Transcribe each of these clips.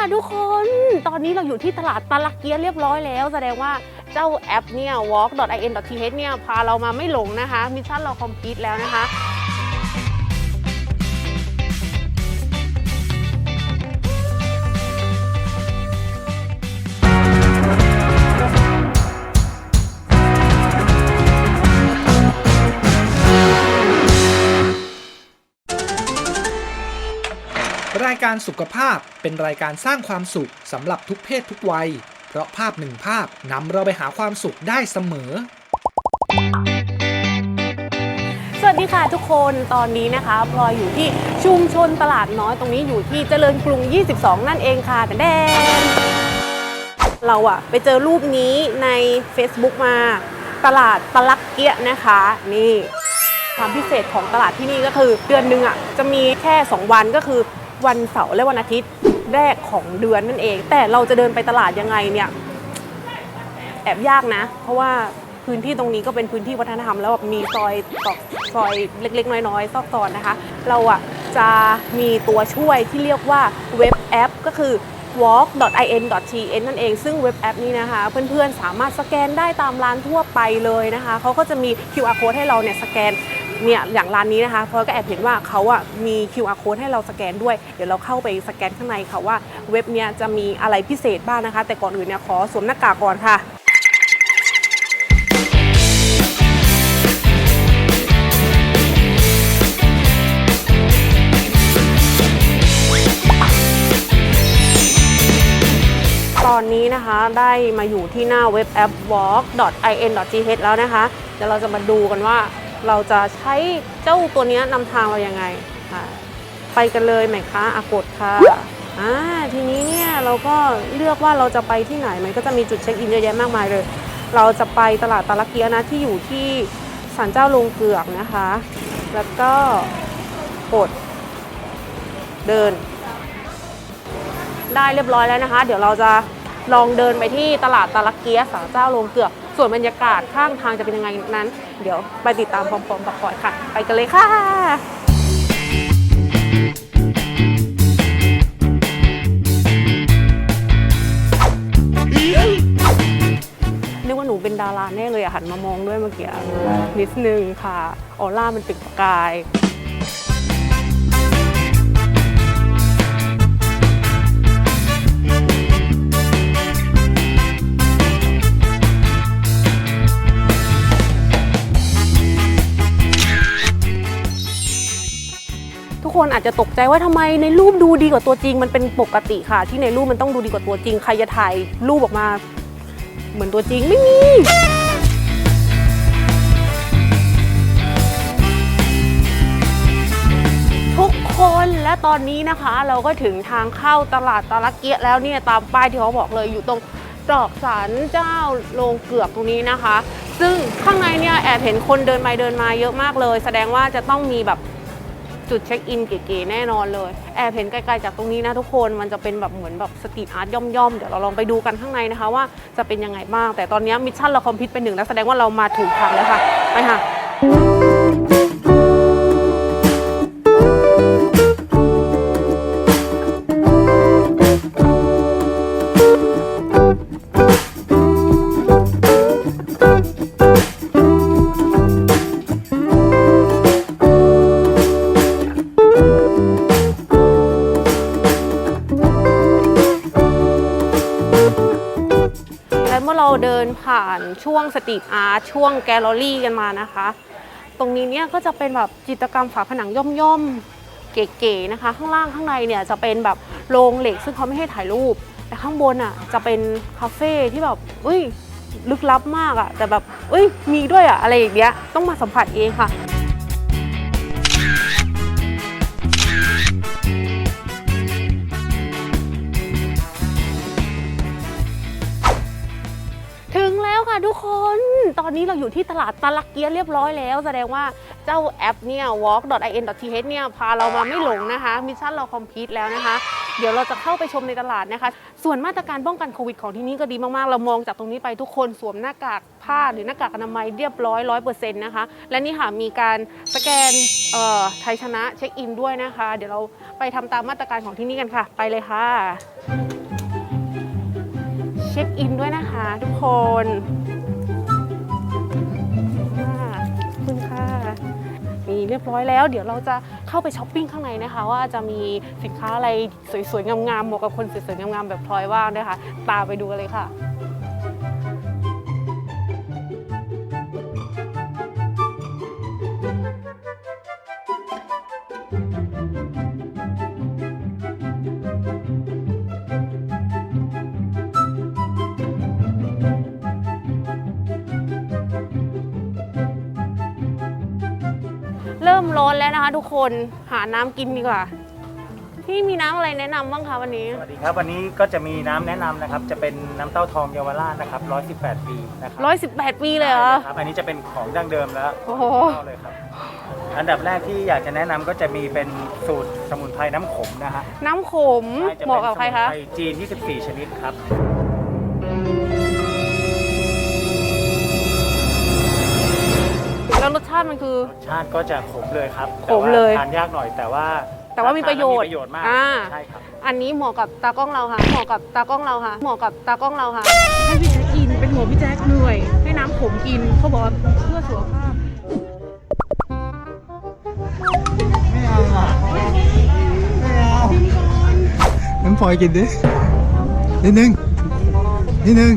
ค่ะทุกคน ตอนนี้เราอยู่ที่ตลาดตะลักเกียเรียบร้อยแล้ว แสดงว่าเจ้าแอปเนี่ย walk.in.th เนี่ย พาเรามาไม่หลงนะคะ มิชชั่นเราคอมพลีทแล้วนะคะ การสุขภาพเป็นรายการสร้างความสุขสำหรับทุกเพศทุกวัย เพราะภาพหนึ่งภาพนำเราไปหาความสุขได้เสมอ สวัสดีค่ะทุกคนตอนนี้นะคะพลอยอยู่ที่ชุมชนตลาดน้อยตรงนี้อยู่ที่เจริญกรุง 22 นั่นเองค่ะแต่แดนเราอะไปเจอรูปนี้ใน Facebook มาตลาดตะลักเกียนะคะ นี่ความพิเศษของตลาดที่นี่ก็คือเดือนหนึ่งอะจะมีแค่ 2 วันก็คือ วันเสาร์และวันอาทิตย์แรกของเดือนนั่นเอง แต่เราจะเดินไปตลาดยังไงเนี่ยแอบยากนะ เพราะว่าพื้นที่ตรงนี้ก็เป็นพื้นที่วัฒนธรรมแล้วแบบมีซอยตอกซอยเล็ก ๆ น้อยๆซอกซอนนะคะ เราอะจะมีตัวช่วยที่เรียกว่าเว็บแอป ก็คือ walk.in.tn นั่นเอง ซึ่งเว็บแอปนี้นะคะ เพื่อนๆ สามารถสแกนได้ตามร้านทั่วไปเลยนะคะเขาก็จะมี QR code ให้เราเนี่ยสแกนเนี่ยอย่างร้านนี้นะคะพลอยก็แอบเห็นว่าเขาอะมี QR code ให้เราสแกนด้วย เดี๋ยวเราเข้าไปสแกนข้างในค่ะว่าเว็บเนี้ยจะมีอะไรพิเศษบ้างนะคะ แต่ก่อนอื่นเนี่ยขอสวมหน้ากากก่อนค่ะ ได้มาอยู่ที่หน้าเว็บแอป walk.in.th แล้วนะคะ เดี๋ยวเราจะมาดูกันว่าเราจะใช้เจ้าตัวนี้นำทางเรายังไงค่ะไปกันเลยไหมคะอากดค่ะอ่าทีนี้เนี่ยเราก็เลือกว่าเราจะไปที่ไหนมันก็จะมีจุดเช็คอินเยอะแยะมากมายเลย เราจะไปตลาดตะลักเกียนะที่อยู่ที่ศาลเจ้าลงเกือกนะคะ แล้วก็กดเดิน ได้เรียบร้อยแล้วนะคะ เดี๋ยวเราจะ ลองเดินไปที่ตลาดตะลักเกียสาเจ้าโรงเกลือส่วนบรรยากาศข้างทางจะเป็นยังไงนั้น เดี๋ยวไปติดตามพร้อมๆกับพลอยค่ะ ไปกันเลยค่ะนึกว่าหนูเป็นดาราแน่เลยอะหันมามองด้วยเมื่อกี้นิดนึงค่ะออร่ามันติดประกาย คนอาจจะตกใจว่าทำไมในรูปดูดีกว่าตัวจริง มันเป็นปกติค่ะ ที่ในรูปมันต้องดูดีกว่าตัวจริง ใครจะถ่ายรูปออกมา เหมือนตัวจริงไม่มีทุกคนและตอนนี้นะคะเราก็ถึงทางเข้าตลาดตะลักเกียแล้วเนี่ยตามป้ายที่เขาบอกเลยอยู่ตรงตรอกสารเจ้าโรงเกือกตรงนี้นะคะ ซึ่งข้างในเนี่ยแอบเห็นคนเดินไปเดินมาเยอะมากเลย แสดงว่าจะต้องมีแบบ จุดเช็คอินเก๋ๆแน่นอนเลย แอบเห็นไกลๆจากตรงนี้นะทุกคนมันจะเป็นแบบเหมือนแบบสตรีทอาร์ตย่อมๆ เดี๋ยวเราลองไปดูกันข้างในนะคะว่าจะเป็นยังไงบ้าง แต่ตอนนี้มิชชั่นเราคอมพิวต์เป็นหนึ่งแล้วแสดงว่าเรามาถูกทางแล้วค่ะ ไปค่ะ มื่อเราเดินผ่านช่วงสตรีทอาร์ตช่วงแกลเลอรี่กันมานะคะ ตรงนี้เนี่ยก็จะเป็นแบบจิตรกรรมฝาผนังย่อมๆ เก๋ๆนะคะ ข้างล่างข้างในเนี่ยจะเป็นแบบโรงเหล็กซึ่งเขาไม่ให้ถ่ายรูป แต่ข้างบนอะจะเป็นคาเฟ่ที่แบบเอ้ยลึกลับมากอะแต่แบบเอ้ยมีด้วยอะอะไรอย่างเงี้ยต้องมาสัมผัสเองค่ะ ตอนนี้เราอยู่ที่ตลาดตะลักเกียเรียบร้อยแล้ว แสดงว่าเจ้าแอปเนี่ย walk.in.th เนี่ย พาเรามาไม่หลงนะคะมิชชั่นเราคอมพลีทแล้วนะคะ เดี๋ยวเราจะเข้าไปชมในตลาดนะคะ ส่วนมาตรการป้องกันโควิดของที่นี่ก็ดีมากๆ เรามองจากตรงนี้ไปทุกคนสวมหน้ากากผ้าหรือหน้ากากอนามัยเรียบร้อยร้อยเปอร์เซ็นต์นะคะ และนี่ค่ะมีการสแกนเอ่อไทยชนะเช็คอินด้วยนะคะ เดี๋ยวเราไปทำตามมาตรการของที่นี่กันค่ะ ไปเลยค่ะ เช็คอินด้วยนะคะทุกคน เรียบร้อยแล้ว เดี๋ยวเราจะเข้าไปช้อปปิ้งข้างในนะคะ ว่าจะมีสินค้าอะไรสวยๆงามๆเหมาะกับคนสวยๆงามๆแบบพลอยว่างนะคะ ตามไปดูกันเลยค่ะ ริ่มร้อนแล้วนะคะทุกคนหาน้ำกินดีกว่า พี่มีน้ำอะไรแนะนำบ้างคะวันนี้ สวัสดีครับวันนี้ก็จะมีน้ำแนะนำนะครับ จะเป็นน้ำเต้าทองเยาวราชนะครับ118 ปีนะครั118 ปีเลยเหรอครับอันนี้จะเป็นของดั้งเดิมแล้วโอ้โหเข้าเลยครับ อันดับแรกที่อยากจะแนะนำก็จะมีเป็นสูตรสมุนไพรน้ำขมนะฮะน้ำขมใช่จะเหมาะกับใครคะเป็นสมุนไพรจีน 24 ชนิดครับ ชาติมันคือ รสชาติก็จะขมเลยครับขมเลยแต่ว่าทานยากหน่อยแต่ว่าแต่ว่ามีประโยชน์มีประโยชน์มากอ่า ใช่ครับอันนี้เหมาะกับตากล้องเราค่ะ เหมาะกับตากล้องเราค่ะ เหมาะกับตากล้องเราค่ะ ให้พี่แจ๊คกิน เป็นหัวพี่แจ๊คเหนื่อย ให้น้ำขมกิน เขาบอกว่าเพื่อสุขภาพ ไม่เอาอะไม่เอาน้ำพลอยกินดินิดนึงนิดนึง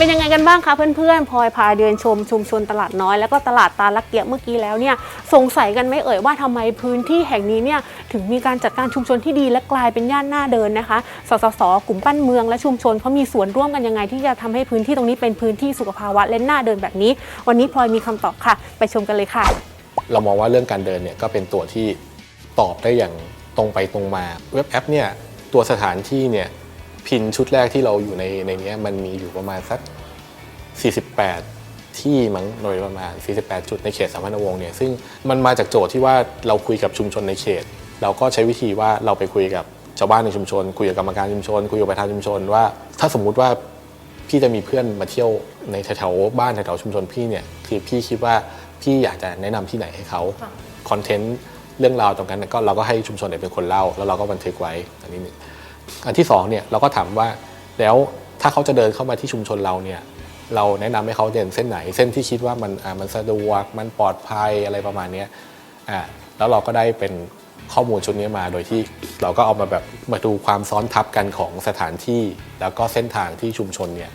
เป็นยังไงกันบ้างคะเพื่อนๆพลอยพาเดินชมชุมชนตลาดน้อย แล้วก็ตลาดตาลักเกียเมื่อกี้แล้วเนี่ยสงสัยกันไม่เอ่ยว่าทำไมพื้นที่แห่งนี้เนี่ยถึงมีการจัดการชุมชนที่ดีและกลายเป็นย่านหน้าเดินนะคะ สสส กลุ่มปั้นเมืองและชุมชนเขามีส่วนร่วมกันยังไง ที่จะทำให้พื้นที่ตรงนี้เป็นพื้นที่สุขภาวะและหน้าเดินแบบนี้ วันนี้พลอยมีคำตอบค่ะ ไปชมกันเลยค่ะ เรามองว่าเรื่องการเดินเนี่ยก็เป็นตัวที่ตอบได้อย่างตรงไปตรงมาเว็บแอปเนี่ยตัวสถานที่เนี่ย พินชุดแรกที่เราอยู่ในในเนี้ยมันมีอยู่ประมาณสัก 48 ที่มั้งโดยประมาณ 48 จุดในเขตสามพันธวงศ์เนี่ยซึ่งมันมาจากโจทย์ที่ว่าเราคุยกับชุมชนในเขต เราก็ใช้วิธีว่าเราไปคุยกับชาวบ้านในชุมชน คุยกับกรรมการชุมชน คุยกับประธานชุมชนว่า ถ้าสมมุติว่าพี่จะมีเพื่อนมาเที่ยวในแถวๆบ้านแถวๆชุมชนพี่เนี่ยคือพี่คิดว่าพี่อยากจะแนะนำที่ไหนให้เขาคอนเทนต์เรื่องราวตรงนั้นก็เราก็ให้ชุมชนเนี่ยเป็นคนเล่า แล้วเราก็บันทึกไว้อันนี้หนึ่ง อันที่สองเนี่ยเราก็ถามว่าแล้วถ้าเขาจะเดินเข้ามาที่ชุมชนเราเนี่ยเราแนะนำให้เขาเดินเส้นไหน เส้นที่คิดว่ามันอ่ามันสะดวกมันปลอดภัยอะไรประมาณนี้อ่าแล้วเราก็ได้เป็นข้อมูลชุดนี้มาโดยที่เราก็เอามาแบบมาดูความซ้อนทับกันของสถานที่ แล้วก็เส้นทางที่ชุมชนเนี่ย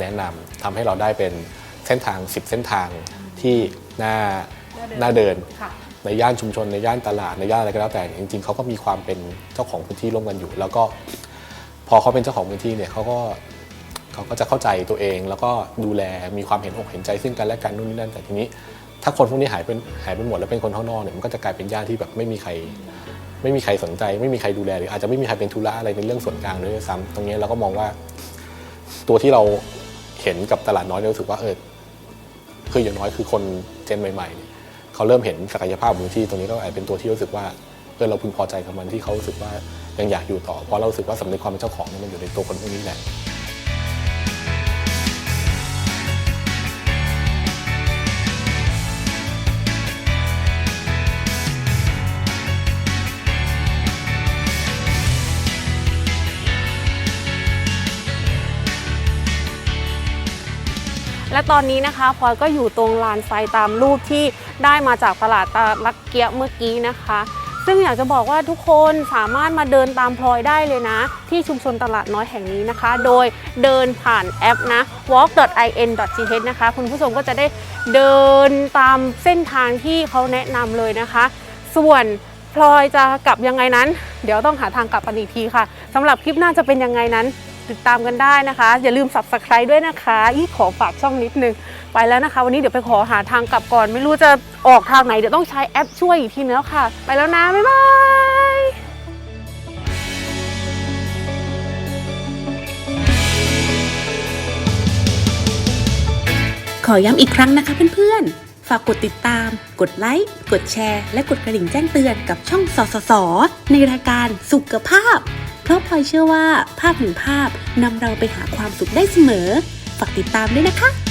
แนะนำทำให้เราได้เป็นเส้นทาง 10 เส้นทางที่น่าน่าเดิน ในย่านชุมชนในย่านตลาดในย่านอะไรก็แล้วแต่จริงๆเขาก็มีความเป็นเจ้าของพื้นที่ร่วมกันอยู่ แล้วก็พอเขาเป็นเจ้าของพื้นที่เนี่ยเขาก็เขาก็จะเข้าใจตัวเอง แล้วก็ดูแลมีความเห็นอกเห็นใจซึ่งกันและกันนู่นนี่นั่นแต่ทีนี้ ถ้าคนพวกนี้หายเป็นหายไปหมดแล้วเป็นคนข้างนอกเนี่ยมันก็จะกลายเป็นญาติที่แบบไม่มีใคร ไม่มีใครสนใจ ไม่มีใครดูแลหรืออาจจะไม่มีใครเป็นธุระอะไรในเรื่องส่วนกลางด้วยซ้ำตรงนี้เราก็มองว่า ตัวที่เราเห็นกับตลาดน้อยเรารู้สึกว่าเออคืออย่างน้อยคือคนเจนใหม่ๆเนี่ย เขาเริ่มเห็นศักยภาพของที่ตรงนี้ก็อาจเป็นตัวที่รู้สึกว่าเออเราพึงพอใจกับมันที่เขารู้สึกว่ายังอยากอยู่ต่อเพราะเรารู้สึกว่าสำนึกความเป็นเจ้าของเนี่ยมันอยู่ในตัวคนพวกนี้แหละ ตอนนี้นะคะพลอยก็อยู่ตรงลานไฟตามรูปที่ได้มาจากตลาดตาลักเกียะเมื่อกี้นะคะ ซึ่งอยากจะบอกว่าทุกคนสามารถมาเดินตามพลอยได้เลยนะ ที่ชุมชนตลาดน้อยแห่งนี้นะคะ โดยเดินผ่านแอปนะ walk.in.th นะคะ คุณผู้ชมก็จะได้เดินตามเส้นทางที่เขาแนะนำเลยนะคะ ส่วนพลอยจะกลับยังไงนั้น เดี๋ยวต้องหาทางกลับกันอีกทีค่ะสำหรับคลิปหน้าจะเป็นยังไงนั้น ติดตามกันได้นะคะ อย่าลืม subscribe ด้วยนะคะอีขอฝากช่องนิดนึง ไปแล้วนะคะ วันนี้เดี๋ยวไปขอหาทางกลับก่อน ไม่รู้จะออกทางไหน เดี๋ยวต้องใช้แอปช่วยอีกทีนึงแล้วค่ะ ไปแล้วนะ บ๊ายบายขอย้ำอีกครั้งนะคะเพื่อนๆ ฝากกดติดตาม กดไลค์ กดแชร์ และกดกระดิ่งแจ้งเตือนกับช่องสสส ในรายการสุขภาพ เพราะพลอยเชื่อว่าภาพหนึ่งภาพนำเราไปหาความสุขได้เสมอ ฝากติดตามด้วยนะคะ